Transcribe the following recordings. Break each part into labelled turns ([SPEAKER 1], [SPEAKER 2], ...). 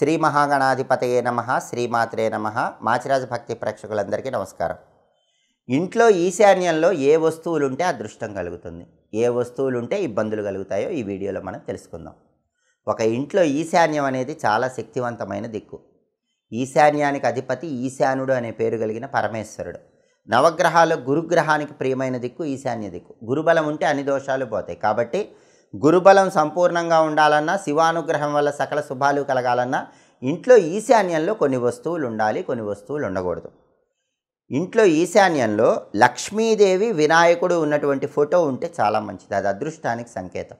[SPEAKER 1] శ్రీ మహాగణాధిపతయే నమ శ్రీమాత్రే నమ. మాచిరాజ భక్తి ప్రేక్షకులందరికీ నమస్కారం. ఇంట్లో ఈశాన్యంలో ఏ వస్తువులు ఉంటే అదృష్టం కలుగుతుంది. ఏ వస్తువులు ఉంటే ఇబ్బందులు కలుగుతాయో ఈ వీడియోలో మనం తెలుసుకుందాం. ఒక ఇంట్లో ఈశాన్యం అనేది చాలా శక్తివంతమైన దిక్కు. ఈశాన్యానికి అధిపతి ఈశానుడు అనే పేరు కలిగిన పరమేశ్వరుడు. నవగ్రహాలు గురుగ్రహానికి ప్రియమైన దిక్కు ఈశాన్య దిక్కు. గురుబలం ఉంటే అన్ని దోషాలు పోతాయి. కాబట్టి గురుబలం సంపూర్ణంగా ఉండాలన్నా శివానుగ్రహం వల్ల సకల శుభాలు కలగాలన్నా ఇంట్లో ఈశాన్యంలో కొన్ని వస్తువులు ఉండాలి కొన్ని వస్తువులు ఉండకూడదు. ఇంట్లో ఈశాన్యంలో లక్ష్మీదేవి వినాయకుడు ఉన్నటువంటి ఫోటో ఉంటే చాలా మంచిది. అది అదృష్టానికి సంకేతం.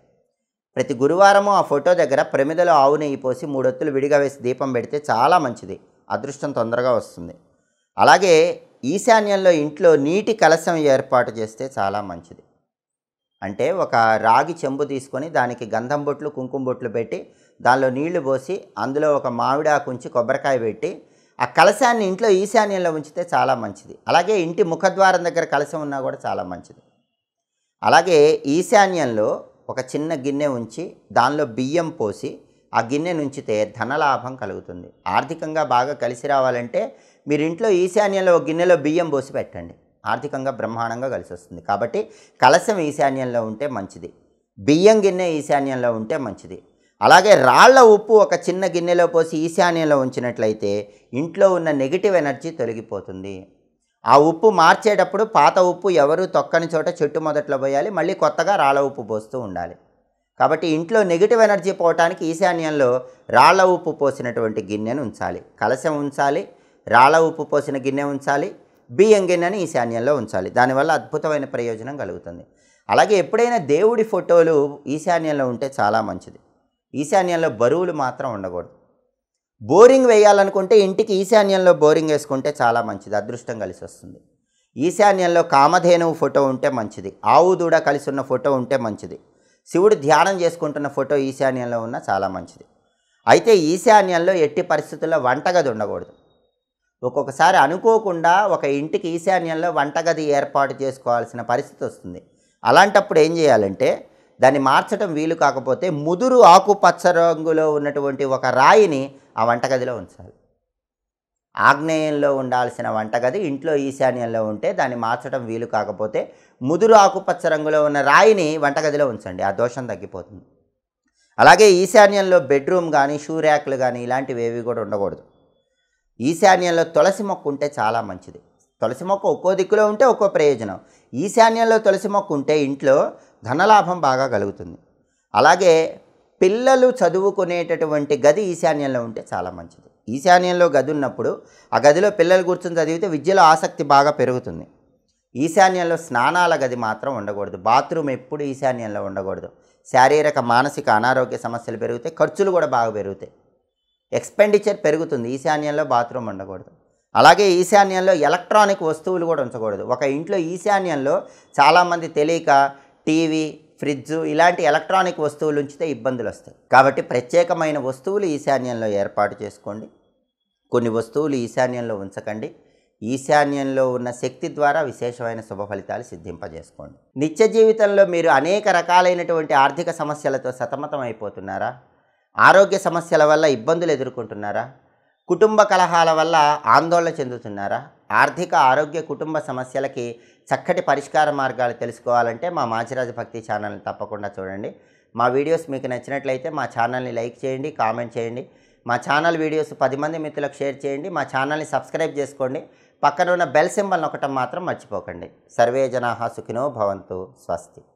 [SPEAKER 1] ప్రతి గురువారము ఆ ఫోటో దగ్గర ప్రమిదలో ఆవు నెయ్యి పోసి మూడొత్తులు విడిగా వేసి దీపం పెడితే చాలా మంచిది. అదృష్టం తొందరగా వస్తుంది. అలాగే ఈశాన్యంలో ఇంట్లో నీటి కలశం ఏర్పాటు చేస్తే చాలా మంచిది. అంటే ఒక రాగి చెంబు తీసుకొని దానికి గంధం బొట్లు కుంకుమ బొట్లు పెట్టి దానిలో నీళ్ళు పోసి అందులో ఒక మామిడాకు ఉంచి కొబ్బరికాయ పెట్టి ఆ కలశాన్ని ఇంట్లో ఈశాన్యంలో ఉంచితే చాలా మంచిది. అలాగే ఇంటి ముఖద్వారం దగ్గర కలశం ఉన్నా కూడా చాలా మంచిది. అలాగే ఈశాన్యంలో ఒక చిన్న గిన్నె ఉంచి దానిలో బియ్యం పోసి ఆ గిన్నె నుంచితే ధనలాభం కలుగుతుంది. ఆర్థికంగా బాగా కలిసి రావాలంటే మీరు ఇంట్లో ఈశాన్యంలో ఒక గిన్నెలో బియ్యం పోసి పెట్టండి. ఆర్థికంగా బ్రహ్మాండంగా కలిసి వస్తుంది కాబట్టి కలశం ఈశాన్యంలో ఉంటే మంచిది. బియ్యం గిన్నె ఈశాన్యంలో ఉంటే మంచిది. అలాగే రాళ్ళ ఉప్పు ఒక చిన్న గిన్నెలో పోసి ఈశాన్యంలో ఉంచినట్లయితే ఇంట్లో ఉన్న నెగిటివ్ ఎనర్జీ తొలగిపోతుంది. ఆ ఉప్పు మార్చేటప్పుడు పాత ఉప్పు ఎవరు తొక్కని చోట చెట్టు మొదట్లో పోయాలి మళ్ళీ కొత్తగా రాళ్ళ ఉప్పు పోస్తూ ఉండాలి. కాబట్టి ఇంట్లో నెగిటివ్ ఎనర్జీ పోవటానికి ఈశాన్యంలో రాళ్ళ ఉప్పు పోసినటువంటి గిన్నెను ఉంచాలి. కలశం ఉంచాలి రాళ్ళ ఉప్పు పోసిన గిన్నె ఉంచాలి బియ్యం గిన్నెని ఈశాన్యంలో ఉంచాలి. దానివల్ల అద్భుతమైన ప్రయోజనం కలుగుతుంది. అలాగే ఎప్పుడైనా దేవుడి ఫోటోలు ఈశాన్యంలో ఉంటే చాలా మంచిది. ఈశాన్యంలో బరువులు మాత్రం ఉండకూడదు. బోరింగ్ వేయాలనుకుంటే ఇంటికి ఈశాన్యంలో బోరింగ్ వేసుకుంటే చాలా మంచిది. అదృష్టం కలిసి వస్తుంది. ఈశాన్యంలో కామధేనువు ఫోటో ఉంటే మంచిది. ఆవు దూడ కలిసి ఉన్న ఫోటో ఉంటే మంచిది. శివుడు ధ్యానం చేసుకుంటున్న ఫోటో ఈశాన్యంలో ఉన్న చాలా మంచిది. అయితే ఈశాన్యంలో ఎట్టి పరిస్థితుల్లో వంటగది ఉండకూడదు. ఒక్కొక్కసారి అనుకోకుండా ఒక ఇంటికి ఈశాన్యంలో వంటగది ఏర్పాటు చేసుకోవాల్సిన పరిస్థితి వస్తుంది. అలాంటప్పుడు ఏం చేయాలంటే దాన్ని మార్చడం వీలు కాకపోతే ముదురు ఆకుపచ్చ రంగులో ఉన్నటువంటి ఒక రాయిని ఆ వంటగదిలో ఉంచాలి. ఆగ్నేయంలో ఉండాల్సిన వంటగది ఇంట్లో ఈశాన్యంలో ఉంటే దాన్ని మార్చడం వీలు కాకపోతే ముదురు ఆకుపచ్చ రంగులో ఉన్న రాయిని వంటగదిలో ఉంచండి ఆ దోషం తగ్గిపోతుంది. అలాగే ఈశాన్యంలో బెడ్రూమ్ కానీ షూ ర్యాక్లు కానీ ఇలాంటివి ఏవి కూడా ఉండకూడదు. ఈశాన్యంలో తులసి మొక్క ఉంటే చాలా మంచిది. తులసి మొక్క ఒక్కో దిక్కులో ఉంటే ఒక్కో ప్రయోజనం. ఈశాన్యంలో తులసి మొక్క ఉంటే ఇంట్లో ధనలాభం బాగా కలుగుతుంది. అలాగే పిల్లలు చదువుకునేటటువంటి గది ఈశాన్యంలో ఉంటే చాలా మంచిది. ఈశాన్యంలో గది ఉన్నప్పుడు ఆ గదిలో పిల్లలు కూర్చొని చదివితే విద్యలో ఆసక్తి బాగా పెరుగుతుంది. ఈశాన్యంలో స్నానాల గది మాత్రం ఉండకూడదు. బాత్రూమ్ ఎప్పుడు ఈశాన్యంలో ఉండకూడదు. శారీరక మానసిక అనారోగ్య సమస్యలు పెరుగుతాయి. ఖర్చులు కూడా బాగా పెరుగుతాయి. ఎక్స్పెండిచర్ పెరుగుతుంది. ఈశాన్యంలో బాత్రూమ్ ఉండకూడదు. అలాగే ఈశాన్యంలో ఎలక్ట్రానిక్ వస్తువులు కూడా ఉంచకూడదు. ఒక ఇంట్లో ఈశాన్యంలో చాలామంది తెలియక టీవీ ఫ్రిడ్జ్ ఇలాంటి ఎలక్ట్రానిక్ వస్తువులు ఉంచితే ఇబ్బందులు వస్తాయి. కాబట్టి ప్రత్యేకమైన వస్తువులు ఈశాన్యంలో ఏర్పాటు చేసుకోండి. కొన్ని వస్తువులు ఈశాన్యంలో ఉంచకండి. ఈశాన్యంలో ఉన్న శక్తి ద్వారా విశేషమైన శుభ ఫలితాలు సిద్ధింపజేసుకోండి. నిత్య జీవితంలో మీరు అనేక రకాలైనటువంటి ఆర్థిక సమస్యలతో సతమతం అయిపోతున్నారా? ఆరోగ్య సమస్యల వల్ల ఇబ్బందులు ఎదుర్కొంటున్నారా? కుటుంబ కలహాల వల్ల ఆందోళన చెందుతున్నారా? ఆర్థిక ఆరోగ్య కుటుంబ సమస్యలకి చక్కటి పరిష్కార మార్గాలు తెలుసుకోవాలంటే మా మాచిరాజ భక్తి ఛానల్ని తప్పకుండా చూడండి. మా వీడియోస్ మీకు నచ్చినట్లయితే మా ఛానల్ని లైక్ చేయండి కామెంట్ చేయండి. మా ఛానల్ వీడియోస్ పది మంది మిత్రులకు షేర్ చేయండి. మా ఛానల్ని సబ్స్క్రైబ్ చేసుకోండి. పక్కన ఉన్న బెల్ సింబల్ నొక్కటం మాత్రం మర్చిపోకండి. సర్వే జనాహ సుఖినో భవంతు స్వస్తి.